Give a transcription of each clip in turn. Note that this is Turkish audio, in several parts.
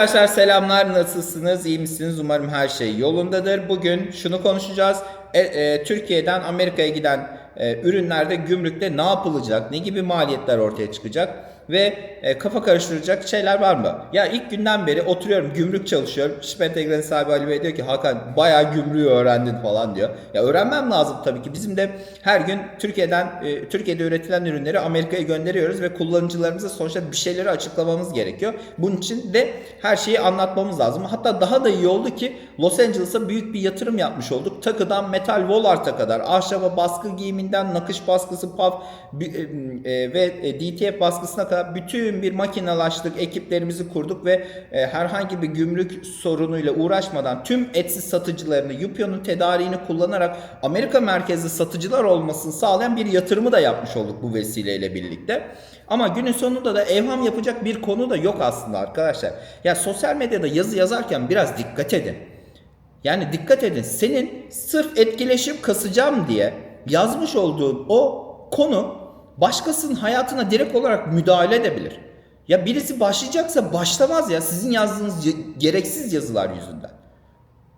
Arkadaşlar selamlar nasılsınız? İyi misiniz? Umarım her şey yolundadır. Bugün şunu konuşacağız. E, e, Türkiye'den Amerika'ya giden e, ürünlerde gümrükte ne yapılacak ne gibi maliyetler ortaya çıkacak ve e, kafa karıştıracak şeyler var mı? Ya ilk günden beri oturuyorum gümrük çalışıyorum. Şipentegren'in sahibi Ali Bey diyor ki Hakan bayağı gümrüğü öğrendin falan diyor. Ya öğrenmem lazım tabii ki bizim de her gün Türkiye'den e, Türkiye'de üretilen ürünleri Amerika'ya gönderiyoruz ve kullanıcılarımıza sonuçta bir şeyleri açıklamamız gerekiyor. Bunun için de her şeyi anlatmamız lazım. Hatta daha da iyi oldu ki Los Angeles'a büyük bir yatırım yapmış olduk. Takıdan metal volarta kadar, ahşaba baskı giyiminden nakış baskısı, paf e, e, ve e, DTF baskısına kadar bütün bir makinalaştık, ekiplerimizi kurduk ve herhangi bir gümrük sorunuyla uğraşmadan tüm etsiz satıcılarını, Yupio'nun tedariğini kullanarak Amerika merkezli satıcılar olmasını sağlayan bir yatırımı da yapmış olduk bu vesileyle birlikte. Ama günün sonunda da evham yapacak bir konu da yok aslında arkadaşlar. Ya sosyal medyada yazı yazarken biraz dikkat edin. Yani dikkat edin senin sırf etkileşim kasacağım diye yazmış olduğun o konu başkasının hayatına direkt olarak müdahale edebilir. Ya birisi başlayacaksa başlamaz ya sizin yazdığınız gereksiz yazılar yüzünden.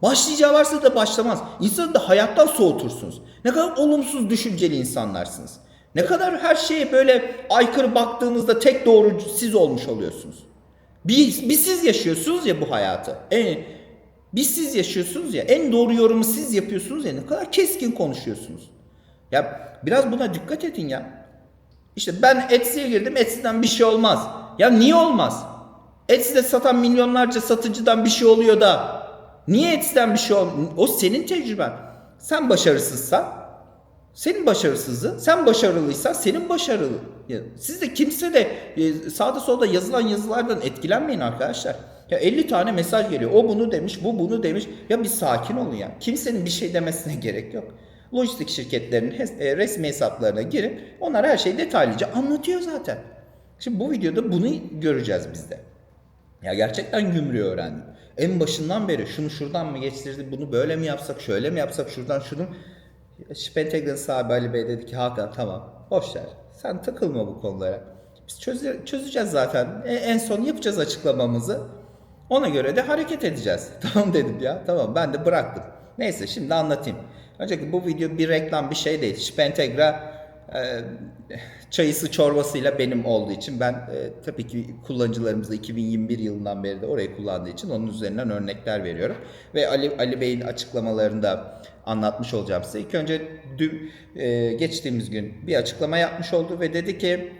Başlayacağı varsa da başlamaz. İnsanı da hayattan soğutursunuz. Ne kadar olumsuz düşünceli insanlarsınız. Ne kadar her şeye böyle aykırı baktığınızda tek doğru siz olmuş oluyorsunuz. Bir, bir siz yaşıyorsunuz ya bu hayatı. En, bir siz yaşıyorsunuz ya en doğru yorumu siz yapıyorsunuz ya ne kadar keskin konuşuyorsunuz. Ya biraz buna dikkat edin ya. İşte ben Etsy'ye girdim Etsy'den bir şey olmaz. Ya niye olmaz? Etsy'de satan milyonlarca satıcıdan bir şey oluyor da niye Etsy'den bir şey olmaz? O senin tecrüben. Sen başarısızsan senin başarısızlığın, sen başarılıysan senin başarılı. Siz de kimse de e, sağda solda yazılan yazılardan etkilenmeyin arkadaşlar. Ya 50 tane mesaj geliyor. O bunu demiş, bu bunu demiş. Ya bir sakin olun ya. Kimsenin bir şey demesine gerek yok. Lojistik şirketlerinin e, resmi hesaplarına girin. Onlar her şeyi detaylıca anlatıyor zaten. Şimdi bu videoda bunu göreceğiz biz de. Ya gerçekten gümrüğü öğrendim. En başından beri şunu şuradan mı geçtirdi, bunu böyle mi yapsak, şöyle mi yapsak, şuradan şunu. Spentegren sahibi Ali Bey dedi ki Hakan tamam boş. Sen takılma bu konulara. Biz çöze- çözeceğiz zaten. E- en son yapacağız açıklamamızı. Ona göre de hareket edeceğiz. Tamam dedim ya. Tamam ben de bıraktım. Neyse şimdi anlatayım. Önceki bu video bir reklam bir şey değil. Spentegra e, çayısı çorbasıyla benim olduğu için ben e, tabii ki kullanıcılarımız da 2021 yılından beri de orayı kullandığı için onun üzerinden örnekler veriyorum. Ve Ali, Ali Bey'in açıklamalarında anlatmış olacağım size. İlk önce dün, e, geçtiğimiz gün bir açıklama yapmış oldu ve dedi ki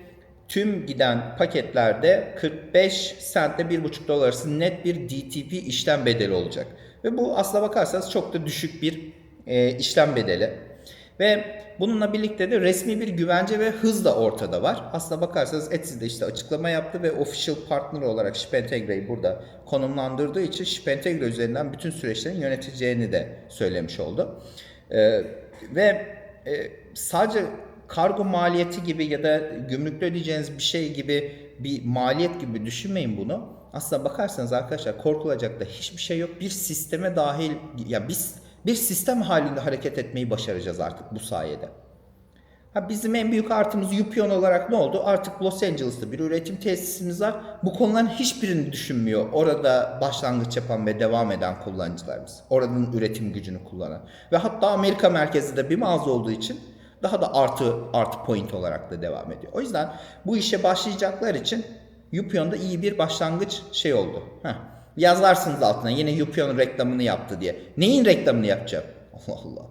tüm giden paketlerde 45 sentle 1,5 dolar arası net bir DTP işlem bedeli olacak. Ve bu aslına bakarsanız çok da düşük bir e, işlem bedeli. Ve bununla birlikte de resmi bir güvence ve hız da ortada var. Aslına bakarsanız Etsy de işte açıklama yaptı ve official partner olarak Shipentegre'yi burada konumlandırdığı için Shipentegre üzerinden bütün süreçlerin yöneteceğini de söylemiş oldu. Ee, ve e, sadece kargo maliyeti gibi ya da gümrükte ödeyeceğiniz bir şey gibi bir maliyet gibi düşünmeyin bunu. Aslına bakarsanız arkadaşlar korkulacak da hiçbir şey yok. Bir sisteme dahil ya biz bir sistem halinde hareket etmeyi başaracağız artık bu sayede. Ha bizim en büyük artımız Yupion olarak ne oldu? Artık Los Angeles'ta bir üretim tesisimiz var. Bu konuların hiçbirini düşünmüyor. Orada başlangıç yapan ve devam eden kullanıcılarımız. Oranın üretim gücünü kullanan. Ve hatta Amerika merkezli de bir mağaza olduğu için daha da artı artı point olarak da devam ediyor. O yüzden bu işe başlayacaklar için Yupion'da iyi bir başlangıç şey oldu. Heh. Yazarsınız altına yine Yupion reklamını yaptı diye. Neyin reklamını yapacağım? Allah Allah.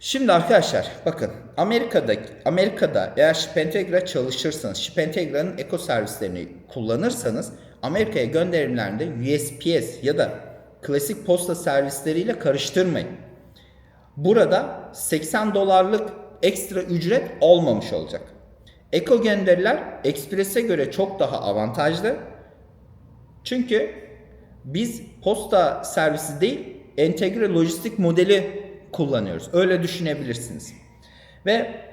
Şimdi arkadaşlar bakın Amerika'da Amerika'da eğer Shipentegra çalışırsanız Shipentegra'nın eko servislerini kullanırsanız Amerika'ya gönderimlerinde USPS ya da klasik posta servisleriyle karıştırmayın. Burada 80 dolarlık ekstra ücret olmamış olacak. Eko gönderiler Express'e göre çok daha avantajlı. Çünkü biz posta servisi değil entegre lojistik modeli kullanıyoruz. Öyle düşünebilirsiniz. Ve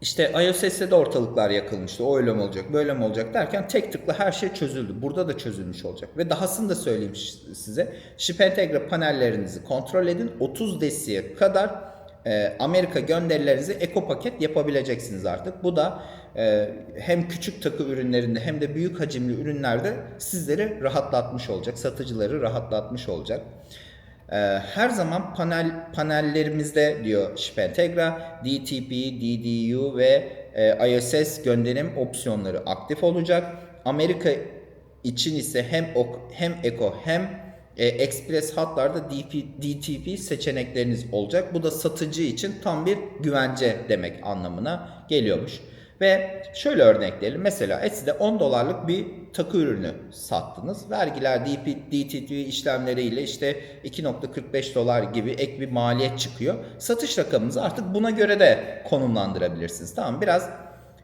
işte iOS'te de ortalıklar yakılmıştı. O öyle mi olacak, böyle mi olacak derken tek tıkla her şey çözüldü. Burada da çözülmüş olacak. Ve dahasını da söyleyeyim size. Ship Entegre panellerinizi kontrol edin. 30 desiye kadar e, Amerika gönderilerinizi eko paket yapabileceksiniz artık. Bu da e, hem küçük takı ürünlerinde hem de büyük hacimli ürünlerde sizleri rahatlatmış olacak, satıcıları rahatlatmış olacak. Ee, her zaman panel panellerimizde diyor Spentegra DTP, DDU ve e, ISS gönderim opsiyonları aktif olacak. Amerika için ise hem ok, hem Eco hem e, Express hatlarda DP, DTP seçenekleriniz olacak. Bu da satıcı için tam bir güvence demek anlamına geliyormuş. Ve şöyle örnekleyelim. Mesela Etsy'de 10 dolarlık bir takı ürünü sattınız. Vergiler, DP, DTT işlemleriyle işte 2.45 dolar gibi ek bir maliyet çıkıyor. Satış rakamınızı artık buna göre de konumlandırabilirsiniz. Tamam Biraz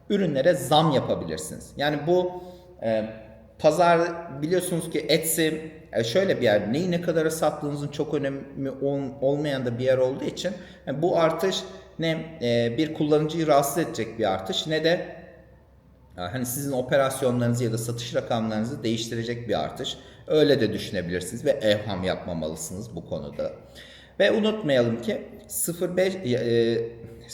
ürünlere zam yapabilirsiniz. Yani bu e, pazar biliyorsunuz ki Etsy e, şöyle bir yer. Neyi ne kadara sattığınızın çok önemi ol- olmayan da bir yer olduğu için e, bu artış ne e, bir kullanıcıyı rahatsız edecek bir artış ne de hani sizin operasyonlarınızı ya da satış rakamlarınızı değiştirecek bir artış. Öyle de düşünebilirsiniz ve evham yapmamalısınız bu konuda. Ve unutmayalım ki 0.5 e,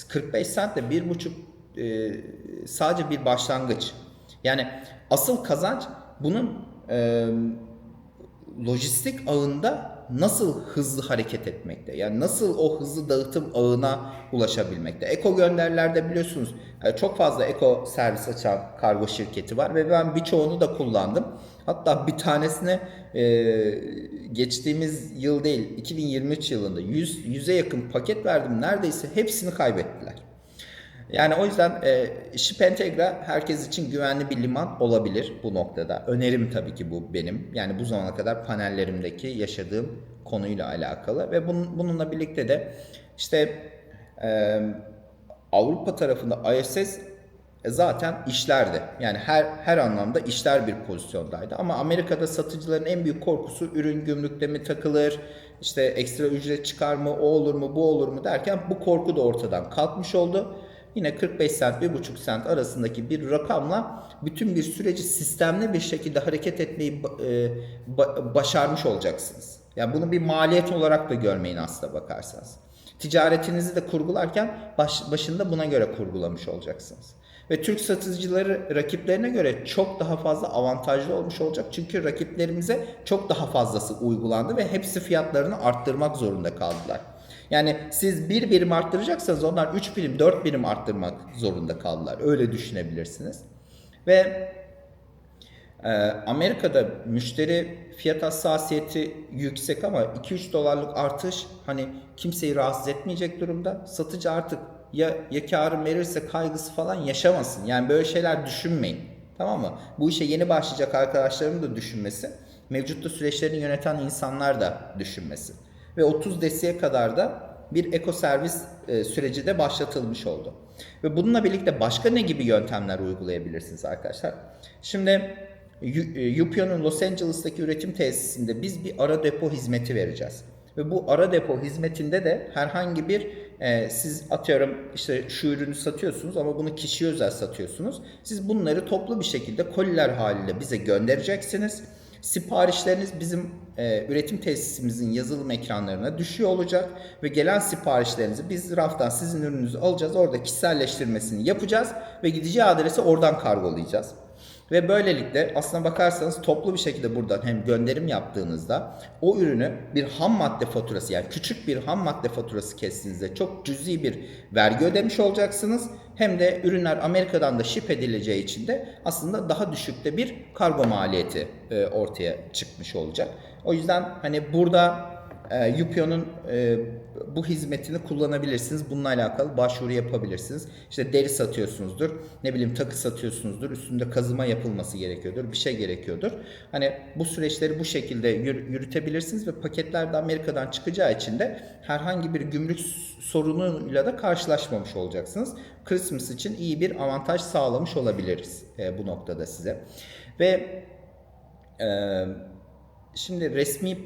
45 cent de 1.5 e, sadece bir başlangıç. Yani asıl kazanç bunun e, lojistik ağında nasıl hızlı hareket etmekte? Yani nasıl o hızlı dağıtım ağına ulaşabilmekte? Eko gönderilerde biliyorsunuz çok fazla eko servis açan kargo şirketi var ve ben birçoğunu da kullandım. Hatta bir tanesine e, geçtiğimiz yıl değil 2023 yılında 100 100'e yakın paket verdim. Neredeyse hepsini kaybettiler. Yani o yüzden e, Shipentegra herkes için güvenli bir liman olabilir bu noktada. Önerim tabii ki bu benim. Yani bu zamana kadar panellerimdeki yaşadığım konuyla alakalı ve bunun, bununla birlikte de işte e, Avrupa tarafında ISS zaten işlerdi. Yani her her anlamda işler bir pozisyondaydı. Ama Amerika'da satıcıların en büyük korkusu ürün gümrükte mi takılır, işte ekstra ücret çıkar mı, o olur mu, bu olur mu derken bu korku da ortadan kalkmış oldu. Yine 45 sent, 1,5 sent arasındaki bir rakamla bütün bir süreci sistemli bir şekilde hareket etmeyi e, ba- başarmış olacaksınız. Yani bunu bir maliyet olarak da görmeyin aslında bakarsanız. Ticaretinizi de kurgularken baş, başında buna göre kurgulamış olacaksınız. Ve Türk satıcıları rakiplerine göre çok daha fazla avantajlı olmuş olacak. Çünkü rakiplerimize çok daha fazlası uygulandı ve hepsi fiyatlarını arttırmak zorunda kaldılar. Yani siz bir birim arttıracaksanız onlar 3 birim 4 birim arttırmak zorunda kaldılar. Öyle düşünebilirsiniz. Ve e, Amerika'da müşteri fiyat hassasiyeti yüksek ama 2-3 dolarlık artış hani kimseyi rahatsız etmeyecek durumda. Satıcı artık ya, ya karı verirse kaygısı falan yaşamasın. Yani böyle şeyler düşünmeyin. Tamam mı? Bu işe yeni başlayacak arkadaşlarım da düşünmesi. Mevcutta süreçlerini yöneten insanlar da düşünmesi. Ve 30 desiye kadar da bir eko servis e, süreci de başlatılmış oldu. Ve bununla birlikte başka ne gibi yöntemler uygulayabilirsiniz arkadaşlar? Şimdi Yupion'un Los Angeles'taki üretim tesisinde biz bir ara depo hizmeti vereceğiz. Ve bu ara depo hizmetinde de herhangi bir e, siz atıyorum işte şu ürünü satıyorsunuz ama bunu kişiye özel satıyorsunuz. Siz bunları toplu bir şekilde koliler haliyle bize göndereceksiniz. Siparişleriniz bizim e, üretim tesisimizin yazılım ekranlarına düşüyor olacak ve gelen siparişlerinizi biz raftan sizin ürününüzü alacağız. Orada kişiselleştirmesini yapacağız ve gideceği adrese oradan kargolayacağız. Ve böylelikle aslına bakarsanız toplu bir şekilde buradan hem gönderim yaptığınızda o ürünü bir ham madde faturası yani küçük bir ham madde faturası kestiğinizde çok cüzi bir vergi ödemiş olacaksınız. Hem de ürünler Amerika'dan da ship edileceği için de aslında daha düşükte bir kargo maliyeti e, ortaya çıkmış olacak. O yüzden hani burada e, Yupion'un e, bu hizmetini kullanabilirsiniz. Bununla alakalı başvuru yapabilirsiniz. İşte deri satıyorsunuzdur. Ne bileyim takı satıyorsunuzdur. Üstünde kazıma yapılması gerekiyordur. Bir şey gerekiyordur. Hani bu süreçleri bu şekilde yürütebilirsiniz ve paketler de Amerika'dan çıkacağı için de herhangi bir gümrük sorunuyla da karşılaşmamış olacaksınız. Christmas için iyi bir avantaj sağlamış olabiliriz e, bu noktada size. Ve e, şimdi resmi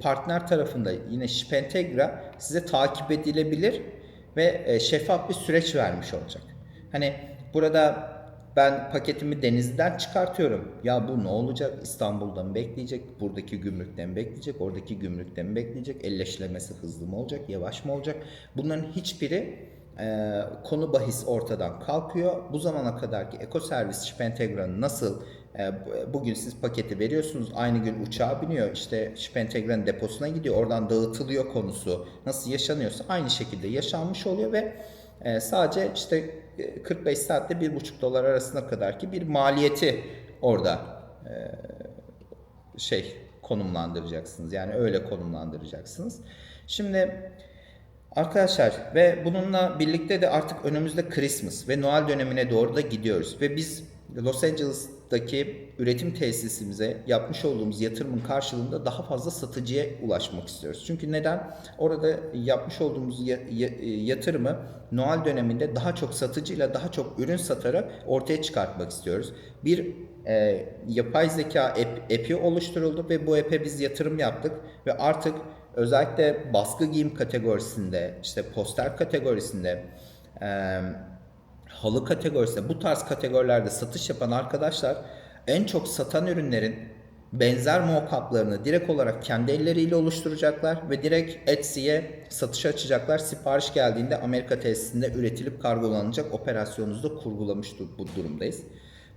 partner tarafında yine Spentegra size takip edilebilir ve e, şeffaf bir süreç vermiş olacak. Hani burada Ben paketimi denizden çıkartıyorum. Ya bu ne olacak? İstanbul'da mı bekleyecek? Buradaki gümrükten mi bekleyecek? Oradaki gümrükten mi bekleyecek? Elleşlemesi hızlı mı olacak? Yavaş mı olacak? Bunların hiçbiri e, konu bahis ortadan kalkıyor. Bu zamana kadarki ekoservis Şipentegra'nın nasıl e, bugün siz paketi veriyorsunuz aynı gün uçağa biniyor işte Şipentegra'nın deposuna gidiyor oradan dağıtılıyor konusu nasıl yaşanıyorsa aynı şekilde yaşanmış oluyor ve e, sadece işte e, 45 saatte 1,5 dolar arasına kadar ki bir maliyeti orada e, şey konumlandıracaksınız. Yani öyle konumlandıracaksınız. Şimdi arkadaşlar ve bununla birlikte de artık önümüzde Christmas ve Noel dönemine doğru da gidiyoruz ve biz Los Angeles'taki üretim tesisimize yapmış olduğumuz yatırımın karşılığında daha fazla satıcıya ulaşmak istiyoruz. Çünkü neden? Orada yapmış olduğumuz ya- ya- yatırımı Noel döneminde daha çok satıcıyla daha çok ürün satarak ortaya çıkartmak istiyoruz. Bir e, yapay zeka app, app'i oluşturuldu ve bu app'e biz yatırım yaptık ve artık özellikle baskı giyim kategorisinde, işte poster kategorisinde, e, halı kategorisinde bu tarz kategorilerde satış yapan arkadaşlar en çok satan ürünlerin benzer mock-up'larını direkt olarak kendi elleriyle oluşturacaklar ve direkt Etsy'ye satışa açacaklar. Sipariş geldiğinde Amerika tesisinde üretilip kargolanacak operasyonumuzu da kurgulamış bu durumdayız.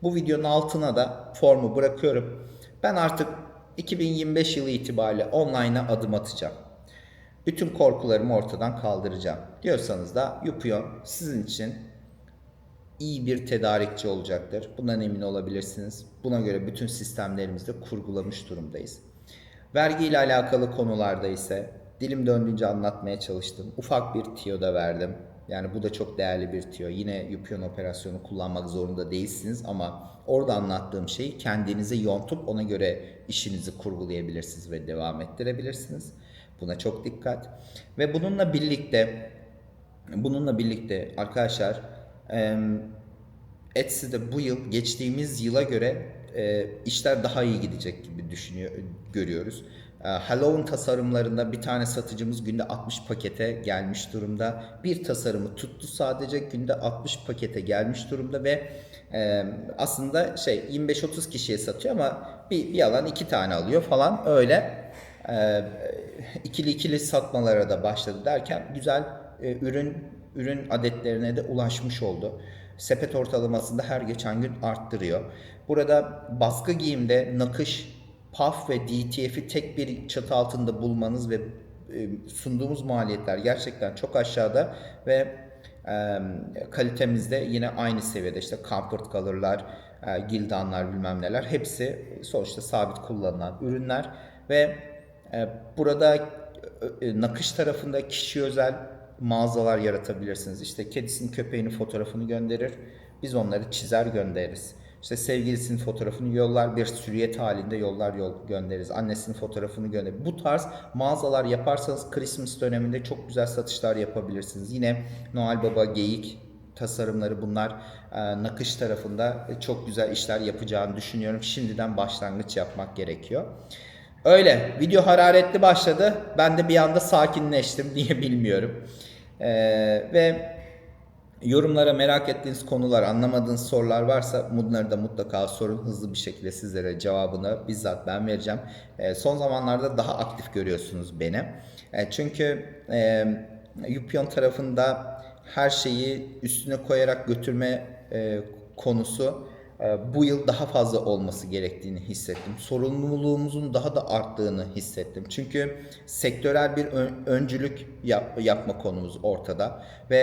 Bu videonun altına da formu bırakıyorum. Ben artık 2025 yılı itibariyle online'a adım atacağım. Bütün korkularımı ortadan kaldıracağım. Diyorsanız da Yupion sizin için iyi bir tedarikçi olacaktır. Bundan emin olabilirsiniz. Buna göre bütün sistemlerimizi de kurgulamış durumdayız. Vergi ile alakalı konularda ise dilim döndüğünce anlatmaya çalıştım. Ufak bir tiyo da verdim. Yani bu da çok değerli bir tiyo. Yine Yupion operasyonu kullanmak zorunda değilsiniz ama orada anlattığım şeyi kendinize yontup ona göre işinizi kurgulayabilirsiniz ve devam ettirebilirsiniz. Buna çok dikkat. Ve bununla birlikte bununla birlikte arkadaşlar Etsy'de bu yıl geçtiğimiz yıla göre e, işler daha iyi gidecek gibi düşünüyor görüyoruz. E, Halloween tasarımlarında bir tane satıcımız günde 60 pakete gelmiş durumda. Bir tasarımı tuttu sadece günde 60 pakete gelmiş durumda ve e, aslında şey 25-30 kişiye satıyor ama bir, bir alan iki tane alıyor falan öyle. E, ikili ikili satmalara da başladı derken güzel e, ürün ürün adetlerine de ulaşmış oldu. Sepet ortalamasında her geçen gün arttırıyor. Burada baskı giyimde nakış, PAF ve DTF'i tek bir çatı altında bulmanız ve e, sunduğumuz maliyetler gerçekten çok aşağıda ve e, kalitemiz de yine aynı seviyede işte comfort color'lar, e, gildanlar bilmem neler hepsi sonuçta sabit kullanılan ürünler ve e, burada e, nakış tarafında kişi özel mağazalar yaratabilirsiniz. İşte kedisinin köpeğinin fotoğrafını gönderir. Biz onları çizer göndeririz. İşte sevgilisinin fotoğrafını yollar bir süriyet halinde yollar yol göndeririz. Annesinin fotoğrafını gönderir. Bu tarz mağazalar yaparsanız Christmas döneminde çok güzel satışlar yapabilirsiniz. Yine Noel Baba geyik tasarımları bunlar e, nakış tarafında çok güzel işler yapacağını düşünüyorum. Şimdiden başlangıç yapmak gerekiyor. Öyle. Video hararetli başladı. Ben de bir anda sakinleştim. Niye bilmiyorum. Ee, ve yorumlara merak ettiğiniz konular, anlamadığınız sorular varsa bunları da mutlaka sorun. Hızlı bir şekilde sizlere cevabını bizzat ben vereceğim. Ee, son zamanlarda daha aktif görüyorsunuz beni. Ee, çünkü e, Yupion tarafında her şeyi üstüne koyarak götürme e, konusu e, bu yıl daha fazla olması gerektiğini hissettim. Sorumluluğumuzun daha da arttığını hissettim. Çünkü sektörel bir ön- öncülük yap- yapma konumuz ortada ve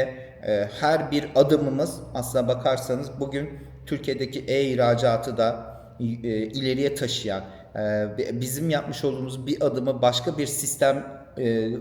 e, her bir adımımız aslına bakarsanız bugün Türkiye'deki e-ihracatı da e, ileriye taşıyan, e, bizim yapmış olduğumuz bir adımı başka bir sistem e,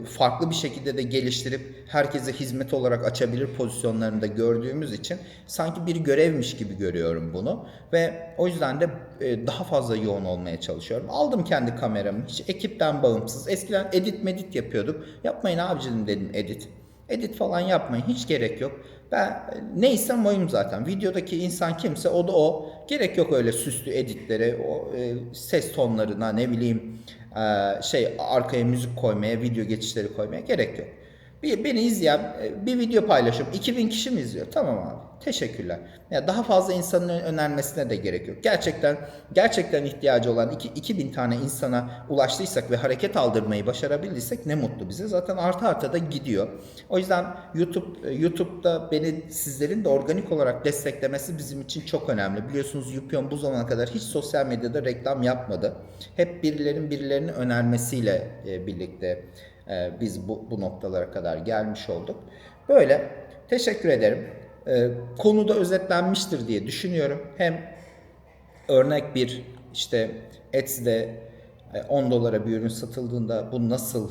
farklı bir şekilde de geliştirip herkese hizmet olarak açabilir pozisyonlarında gördüğümüz için sanki bir görevmiş gibi görüyorum bunu ve o yüzden de e, daha fazla yoğun olmaya çalışıyorum. Aldım kendi kameramı hiç ekipten bağımsız. Eskiden edit medit yapıyorduk. Yapmayın abicim dedim edit. Edit falan yapmayın hiç gerek yok. Ben e, neysem oyum zaten. Videodaki insan kimse o da o. Gerek yok öyle süslü editlere, o e, ses tonlarına ne bileyim e, şey arkaya müzik koymaya, video geçişleri koymaya gerek yok. Bir, beni izleyen e, bir video paylaşıyorum. 2000 kişi mi izliyor? Tamam abi. Teşekkürler. Ya daha fazla insanın önermesine de gerek yok. Gerçekten gerçekten ihtiyacı olan iki- 2000 tane insana ulaştıysak ve hareket aldırmayı başarabildiysek ne mutlu bize. Zaten artı arta da gidiyor. O yüzden YouTube YouTube'da beni sizlerin de organik olarak desteklemesi bizim için çok önemli. Biliyorsunuz Yupion bu zamana kadar hiç sosyal medyada reklam yapmadı. Hep birilerin birilerini önermesiyle e, birlikte e, biz bu, bu noktalara kadar gelmiş olduk. Böyle teşekkür ederim. E, konu da özetlenmiştir diye düşünüyorum. Hem örnek bir işte Etsy'de e, 10 dolara bir ürün satıldığında bu nasıl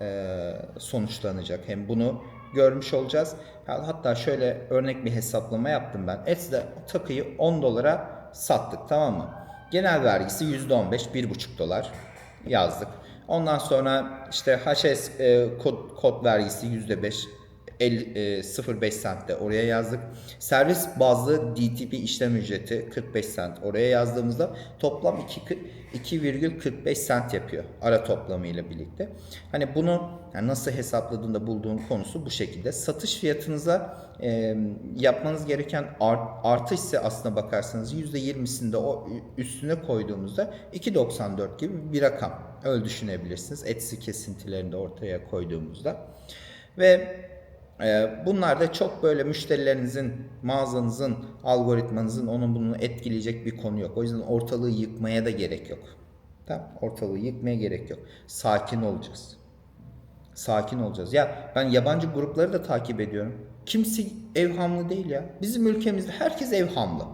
e, sonuçlanacak hem bunu görmüş olacağız. Hatta şöyle örnek bir hesaplama yaptım ben. Etsy'de takıyı 10 dolara sattık tamam mı? Genel vergisi %15, 1,5 dolar yazdık. Ondan sonra işte HS e, kod, kod vergisi %5, 50, e, 0.5 cent de oraya yazdık. Servis bazlı DTP işlem ücreti 45 cent oraya yazdığımızda toplam 2 2,45 cent yapıyor ara toplamı ile birlikte. Hani bunu yani nasıl hesapladığında bulduğun konusu bu şekilde. Satış fiyatınıza e, yapmanız gereken art, artış ise aslına bakarsanız %20'sinde o üstüne koyduğumuzda 2.94 gibi bir rakam. Öyle düşünebilirsiniz. Etsy kesintilerini de ortaya koyduğumuzda. Ve Bunlar da çok böyle müşterilerinizin, mağazanızın, algoritmanızın onun bunu etkileyecek bir konu yok. O yüzden ortalığı yıkmaya da gerek yok. Tamam, ortalığı yıkmaya gerek yok. Sakin olacağız. Sakin olacağız. Ya ben yabancı grupları da takip ediyorum. Kimse evhamlı değil ya. Bizim ülkemizde herkes evhamlı.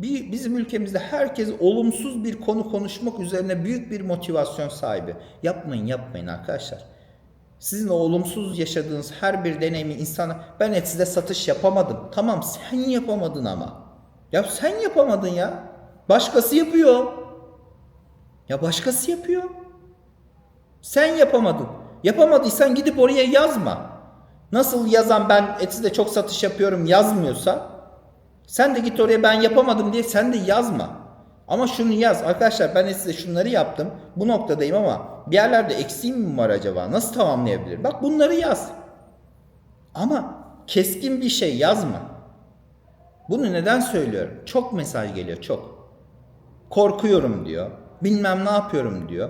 Bir, bizim ülkemizde herkes olumsuz bir konu konuşmak üzerine büyük bir motivasyon sahibi. Yapmayın yapmayın arkadaşlar. Sizin olumsuz yaşadığınız her bir deneyimi insana ben Etsy'de satış yapamadım. Tamam sen yapamadın ama. Ya sen yapamadın ya. Başkası yapıyor. Ya başkası yapıyor. Sen yapamadın. Yapamadıysan gidip oraya yazma. Nasıl yazan ben Etsy'de çok satış yapıyorum yazmıyorsa sen de git oraya ben yapamadım diye sen de yazma. Ama şunu yaz arkadaşlar ben size şunları yaptım. Bu noktadayım ama bir yerlerde eksiğim mi var acaba? Nasıl tamamlayabilirim? Bak bunları yaz. Ama keskin bir şey yazma. Bunu neden söylüyorum? Çok mesaj geliyor çok. Korkuyorum diyor. Bilmem ne yapıyorum diyor.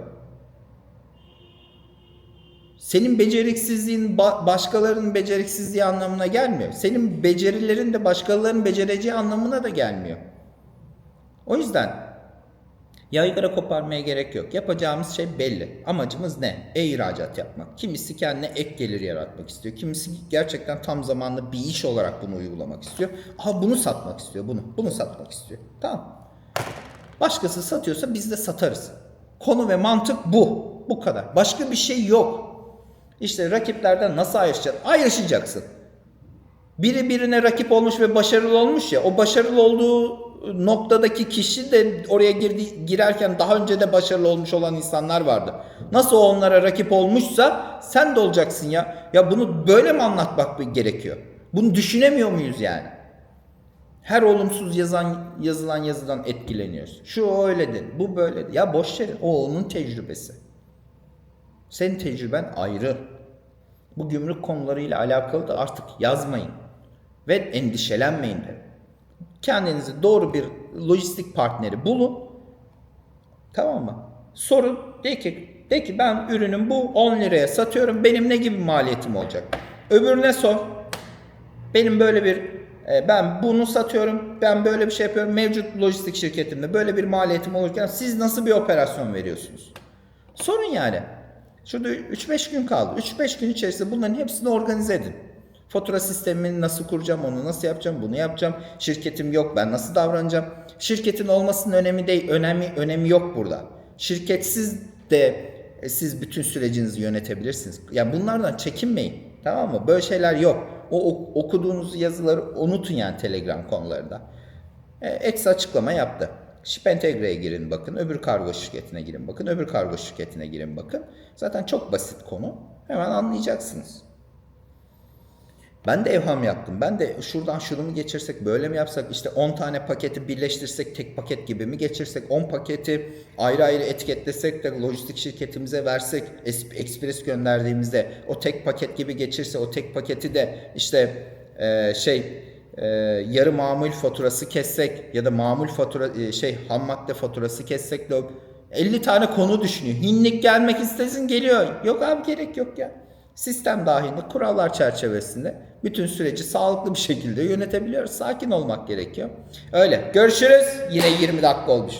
Senin beceriksizliğin ba- başkalarının beceriksizliği anlamına gelmiyor. Senin becerilerin de başkalarının becereceği anlamına da gelmiyor. O yüzden Yaygara koparmaya gerek yok. Yapacağımız şey belli. Amacımız ne? E-ihracat yapmak. Kimisi kendine ek gelir yaratmak istiyor. Kimisi gerçekten tam zamanlı bir iş olarak bunu uygulamak istiyor. Aha bunu satmak istiyor. Bunu. Bunu satmak istiyor. Tamam. Başkası satıyorsa biz de satarız. Konu ve mantık bu. Bu kadar. Başka bir şey yok. İşte rakiplerden nasıl ayrışacaksın? Ayrışacaksın. Biri birine rakip olmuş ve başarılı olmuş ya. O başarılı olduğu noktadaki kişi de oraya girdi, girerken daha önce de başarılı olmuş olan insanlar vardı. Nasıl onlara rakip olmuşsa sen de olacaksın ya. Ya bunu böyle mi anlatmak gerekiyor? Bunu düşünemiyor muyuz yani? Her olumsuz yazan yazılan yazıdan etkileniyoruz. Şu öyledi, bu böyledi. Ya boş ver. O onun tecrübesi. Senin tecrüben ayrı. Bu gümrük konularıyla alakalı da artık yazmayın. Ve endişelenmeyin de. Kendinize doğru bir lojistik partneri bulun. Tamam mı? Sorun. De ki, de ki ben ürünüm bu 10 liraya satıyorum. Benim ne gibi maliyetim olacak? Öbürüne sor. Benim böyle bir e, ben bunu satıyorum. Ben böyle bir şey yapıyorum. Mevcut lojistik şirketimde böyle bir maliyetim olurken siz nasıl bir operasyon veriyorsunuz? Sorun yani. Şurada 3-5 gün kaldı. 3-5 gün içerisinde bunların hepsini organize edin. Fatura sistemini nasıl kuracağım, onu nasıl yapacağım, bunu yapacağım. Şirketim yok, ben nasıl davranacağım? Şirketin olmasının önemi değil, önemi önemi yok burada. Şirketsiz de e, siz bütün sürecinizi yönetebilirsiniz. Yani bunlardan çekinmeyin. Tamam mı? Böyle şeyler yok. O, okuduğunuz yazıları unutun yani Telegram konularında. E, açıklama yaptı. Shipentegre'ye girin bakın. Öbür kargo şirketine girin bakın. Öbür kargo şirketine girin bakın. Zaten çok basit konu. Hemen anlayacaksınız. Ben de evham yaptım. Ben de şuradan şunu mu geçirsek, böyle mi yapsak, işte 10 tane paketi birleştirsek, tek paket gibi mi geçirsek, 10 paketi ayrı ayrı etiketlesek de lojistik şirketimize versek, ekspres gönderdiğimizde o tek paket gibi geçirse, o tek paketi de işte e, şey e, yarı mamul faturası kessek ya da mamul fatura e, şey ham madde faturası kessek de 50 tane konu düşünüyor. Hinlik gelmek istesin geliyor. Yok abi gerek yok ya. Sistem dahilinde kurallar çerçevesinde bütün süreci sağlıklı bir şekilde yönetebiliyoruz. Sakin olmak gerekiyor. Öyle. Görüşürüz. Yine 20 dakika olmuş.